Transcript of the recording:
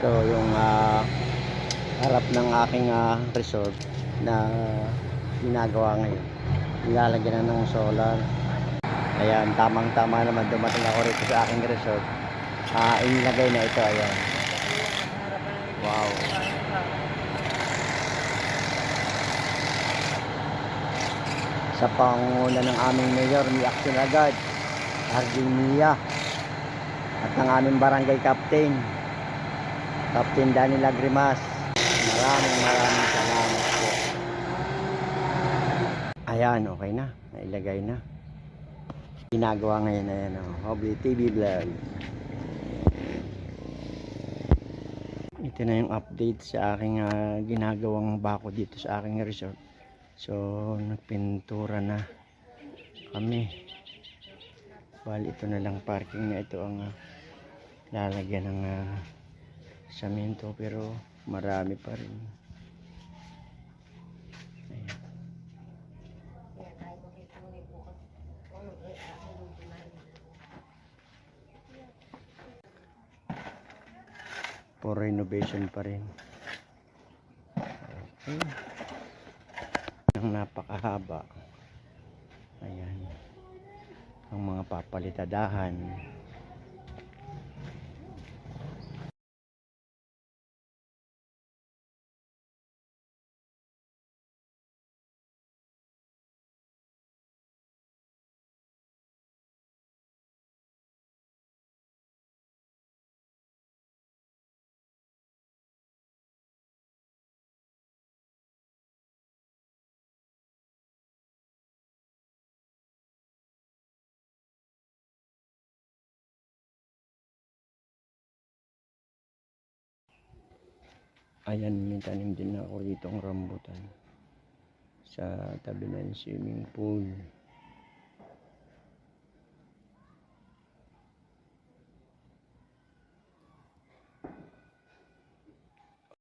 Ito yung ah, harap ng aking ah, resort na ginagawa ngayon. Nilalagyan na ng solar. Ayan, tamang-tama naman dumating ako rito sa aking resort. Ah, inilagay na ito, ayan. Wow. Sa pangunguna ng aming mayor, may action agad. Ardinia. At ng aming barangay captain, Captain Danny Lagrimas. Maraming maraming salamat po. Ayan, okay na. Nailagay na. Ginagawa ngayon na yan. Oh. Hobby TV Vlog. Ito na yung update sa aking ah, ginagawang bako dito sa aking resort. So, nagpintura na kami. Bali, ito na lang parking na ito ang ah, lalagyan ng uh, samento pero marami pa rin. Ayan. For renovation pa rin. Okay. Ang napakahaba. Ayan. Ang mga papalitadahan. Ayan, may tanim din ako rito rambutan. Sa tabi ng swimming pool.